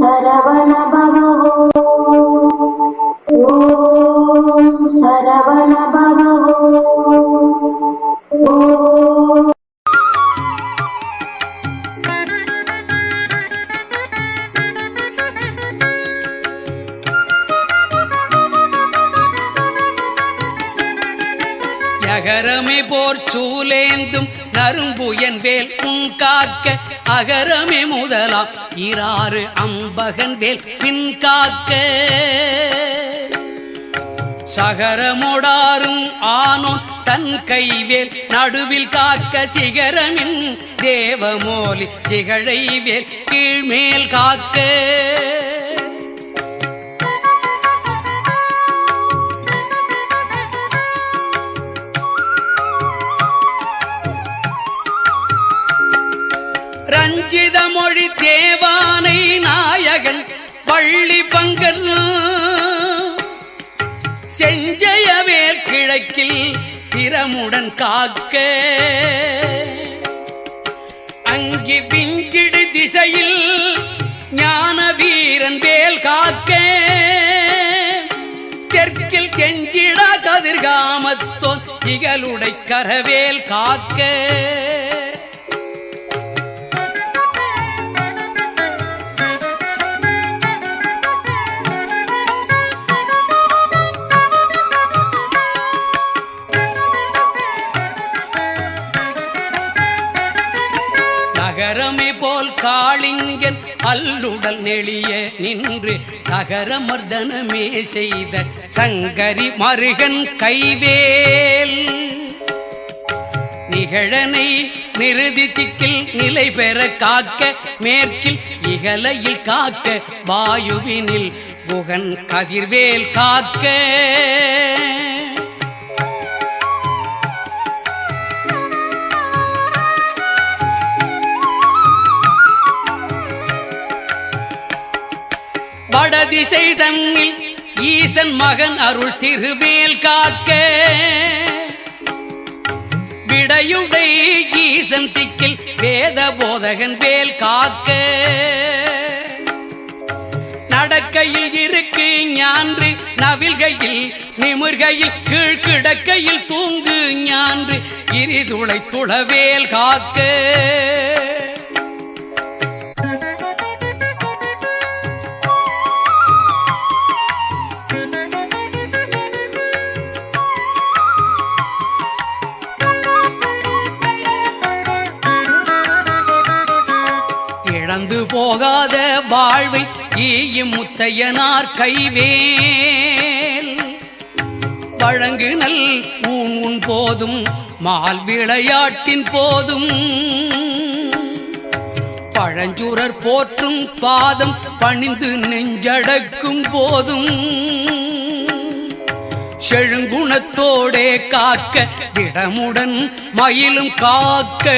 சரவண சூலேந்தும் நரும்புயன் வேல் உன் காக்க அகரமே முதலாம். இராறு அம்பகன் வேல் பின் காக்க. சகரமுடாரும் ஆனோன் தன் கைவேல் நடுவில் காக்க சிகரமின் தேவமோலி திகழைவேல் கீழ்மேல் காக்க. ரஞ்சித மொழி தேவானை நாயகன் பள்ளி பங்கல் செஞ்சயவேல் கிழக்கில் திறமுடன் காக்க. அங்கி விஞ்சிடு திசையில் ஞான வீரன் வேல் காக்க. தெற்கில் கெஞ்சிடா கதிர்காமத்தோன் இகலுடை கரவேல் காக்க. அல்லுடல் நெளிய நின்று நகரமர்தனமே செய்த சங்கரி மருகன் கைவேல். நிகழனை நிறுதி திக்கில் நிலை பெற காக்க மேற்கில் இகலையில் காக்க வாயுவினில் புகன் கதிர்வேல் காக்க. வடதிசை தன்னில் ஈசன் மகன் அருள் திருவேல் காக்க. விடையுடை ஈசன் திக்கில் வேத போதகன் வேல் காக்க. நடக்கையில் இருக்கு ஞான்று நவில்கையில் நிமிர்கையில் கீழ் கிடக்கையில் தூங்கு ஞான்று இரிதுளை துளவேல் காக்க. போகாத வாழ்வை ஈயும் முத்தையனார் கைவேல். வழங்கு நல் ஊன் உன் போதும் மால் விளையாட்டின் போதும். பழஞ்சுரர் போற்றும் பாதம் பணிந்து நெஞ்சடக்கும் போதும். செழுங்குணத்தோடே காக்க திடமுடன் மயிலும் காக்க.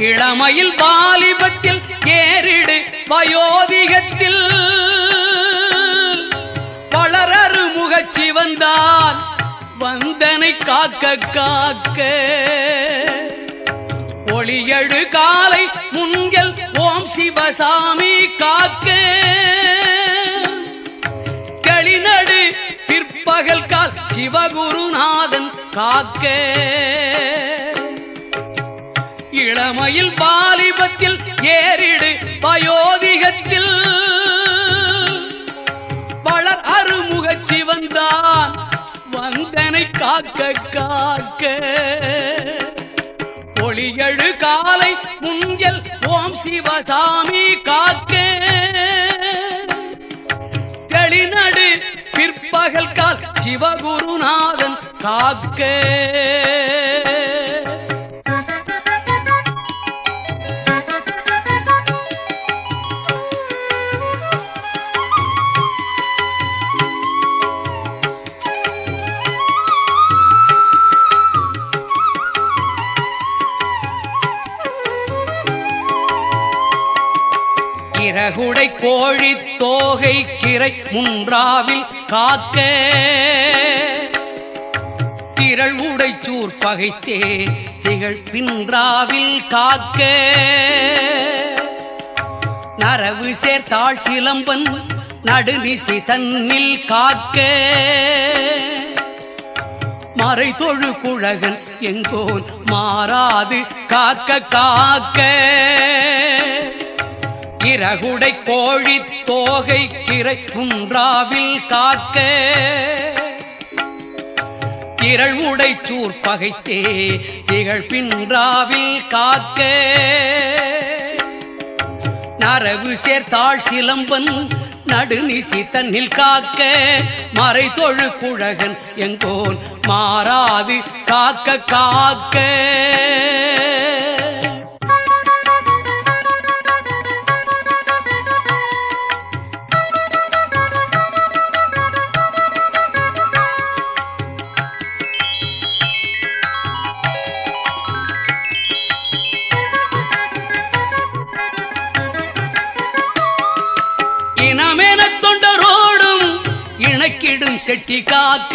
இளமையில் வாலிபத்தில் ஏறிடு வயோதிகத்தில். வளரரு முகச்சி வந்தான் வந்தனை காக்க காக்க. ஒளியழு காலை முன்கள் ஓம் சிவசாமி காக்க. களிநடு பிற்பகல் கால் சிவகுருநாதன் காக்க. இளமையில் பாலிபத்தில் ஏறிடு வயோதிகத்தில். வளர் அருமுகச் சிவந்தான் வந்தனை காக்க காக்க. ஒளியழு காலை முன்கள் ஓம் சிவசாமி காக்க. தெளிநடு பிற்பகல் கால் சிவகுருநாதன் காக்க. இறகுடை கோழி தோகை கிரை முன்றாவில் காக்க. திரள் உடைச்சூர் பகைத்தே திகழ் பின்றாவில் காக்க. நரவு சேர்த்தாள் சிலம்பன் நடுநிசி தன்னில் காக்க. மறை தொழு குழகன் எங்கோன் மாறாது காக்க காக்க. இறகுடை கோழி தோகை கிரை குன்றாவில் காக்க. திரள் சூர் பகைத்தே திகழ் பின்றாவில் காக்க. நரவு சேர்த்தாள் சிலம்பன் நடுநிசி தன்னில் காக்க. மறை தொழு குழகன் எங்கோன் மாறாது காக்க காக்க. செட்டி காக்க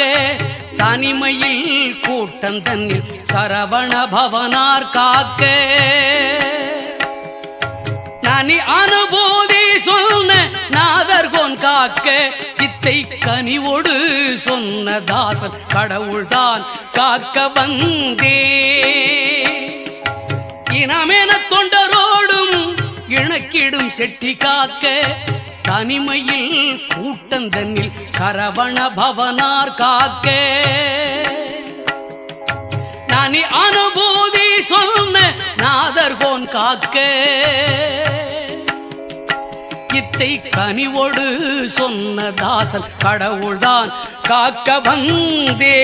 தனிமையில் கூட்டம் தன்னில் சரவண பவனார் காக்க. நனி அனுபூதி சொன்ன நாதர்கோன் காக்க இத்தை கனிவோடு சொன்ன தாசன் கடவுள்தான் காக்க வந்தே இனமென தொண்டரோடும் இணக்கிடும் செட்டி காக்க தனிமையில் கூட்டந்தன்னில் சரவண பவனார் காக்க. தனி அனுபூதி சொன்ன நாதர்கோன் காக்க. இத்தை கனிவோடு சொன்ன தாசன் கடவுள்தான் காக்க வந்தே.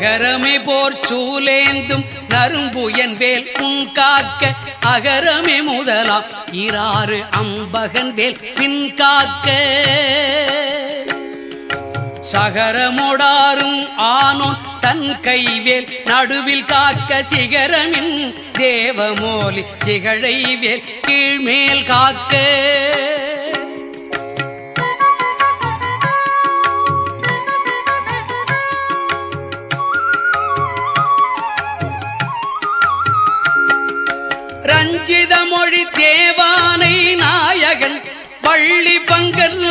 யகரமே போர் சூலேந்தும் நரும்புயன் வேல் உன் காக்க. அகரமே முதலாம் இராறு அம்பகன் வேல் பின் காக்க. சகரமோடாரும் ஆனோன் தன் கைவேல் நடுவில் காக்க சிகரமின் தேவமோலி திகழைவேல் கீழ்மேல் காக்க. நாயகன் பள்ளி பங்கல்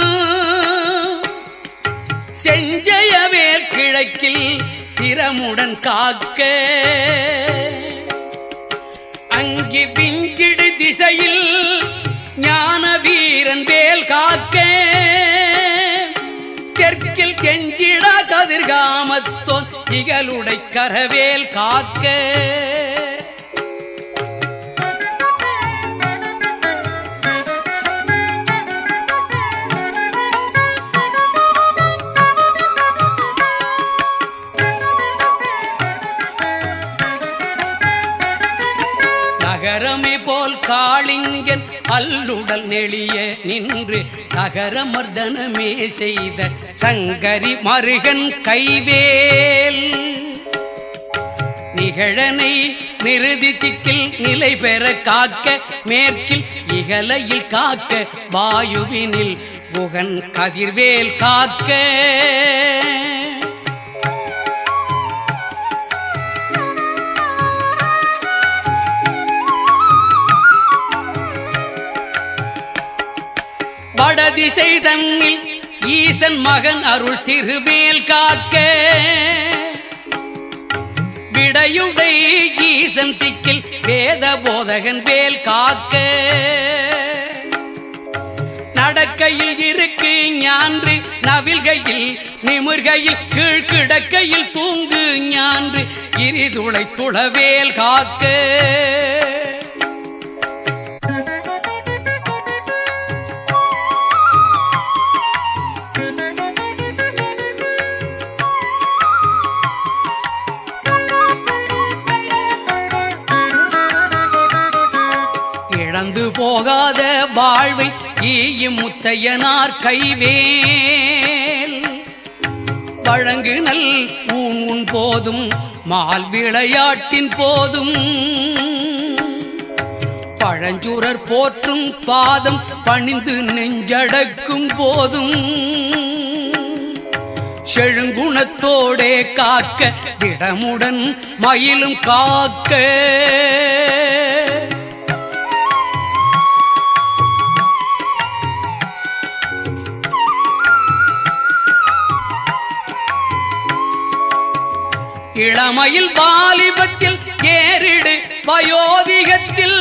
செஞ்சயவேல் கிழக்கில் திறமுடன் காக்க. அங்கி பிஞ்சிடு திசையில் ஞான வீரன் வேல் காக்க. தெற்கில் கெஞ்சிடா கதிர்காமத்தோன் இகலுடை கரவேல் காக்க. மாலிங்கன் அல்லுடல் நெளிய நின்று நகரமர்தனமே செய்த சங்கரி மருகன் கைவேல். நிகழனை நிறுதி திக்கில் நிலை பெற காக்க மேற்கில் இகலையில் காக்க வாயுவினில் புகன் கதிர்வேல் காக்க. அதிசை தன்னில் ஈசன் மகன் அருள் திருவேல் காக்க. விடையுடை ஈசன் திக்கில் வேத போதகன் வேல் காக்க. நடக்கையில் இருக்கு ஞான்று நவில்கையில் நிமிர்கையில் கீழ் கிடக்கையில் தூங்கு ஞான்று இரிதுளை துளவேல் காக்க. கடந்து போகாத வாழ்வை ஈயும் முத்தையனார் கைவேல். வழங்கு நல் ஊன் உன் போதும் மால் விளையாட்டின் போதும். பழஞ்சுரர் போற்றும் பாதம் பணிந்து நெஞ்சடக்கும் போதும். செழுங்குணத்தோடே காக்க திடமுடன் மயிலும் காக்க. இளமையில் வாலிபத்தில் ஏறிடு வயோதிகத்தில்.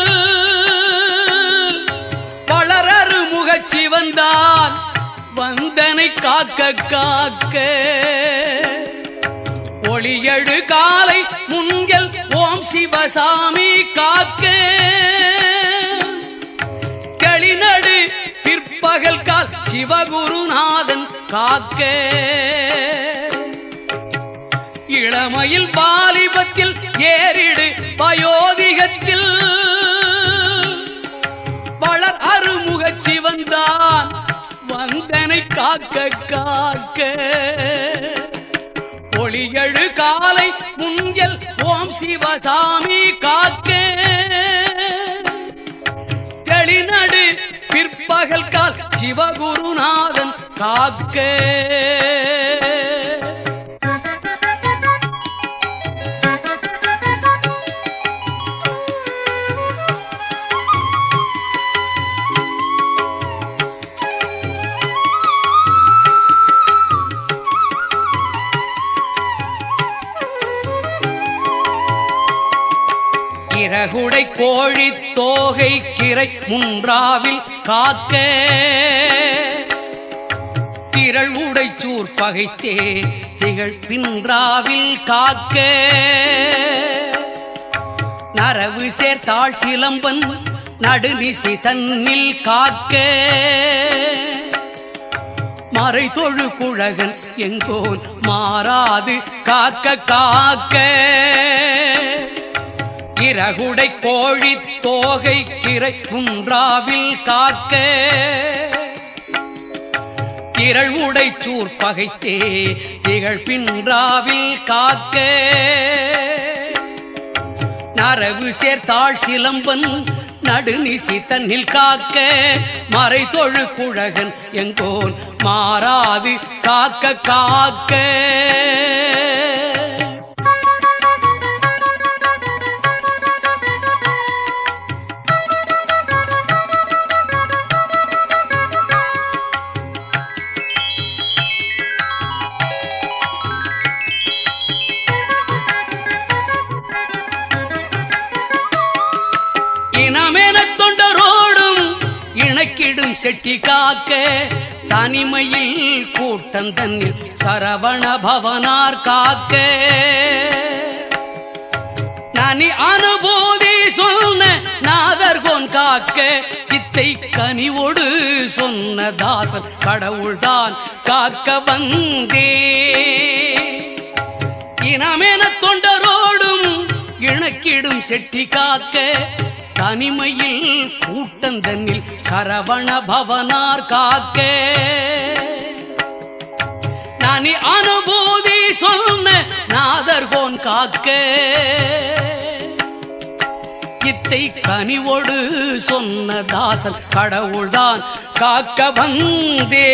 வளரறு முகச்சி வந்தான் வந்தனை காக்க காக்க. ஒளியழு காலை முன்கள் ஓம் சிவசாமி காக்க. களிநடு பிற்பகல் கால் சிவகுருநாதன் காக்க. இளமையில் பாலிபத்தில் ஏறிடு வயோதிகத்தில். வளர் அருமுகச் சிவந்தான் வந்தனை காக்க காக்க. ஒளியழு காலை முன்கள் ஓம் சிவசாமி காக்க. தெளிநடு பிற்பகல் கால் சிவகுருநாதன் காக்க. இறகுடை கோழி தோகை கிரை முன்றாவில் காக்க. திரள் உடைச்சூர் பகைத்தே திகழ் பின்றாவில் காக்க. நரவு சேர்த்தாள் சிலம்பன் நடுநிசி தன்னில் காக்க. மறை தொழு குழகன் எங்கோன் மாறாது காக்க காக்க. இறகுடை கோழி தோகை கிரை குன்றாவில் காக்க. திரள் சூர் பகைத்தே திகழ் பின்றாவில் காக்க. நரவு சேர்த்தாள் சிலம்பன் நடுநிசி தன்னில் காக்க. மறை தொழு குழகன் எங்கோன் மாறாது காக்க காக்க. சக்தி காக்க தனிமையில் கூட்டம் தன்னில் சரவண பவனார் காக்க. நனி அனுபூதி சொன்ன நாதர்கோன் காக்க இத்தை கனிவோடு சொன்ன தாசன் கடவுள்தான் காக்க வந்தே. இனமென தொண்டரோடும் இணக்கிடும் செட்டி காக்க தனிமையில் கூட்டந்தன்னில் சரவண பவனார் காக்க. நானி அனுபூதி சொன்ன நாதர்கோன் காக்க. இத்தை கனிவோடு சொன்ன தாசன் கடவுள்தான் காக்க வந்தே.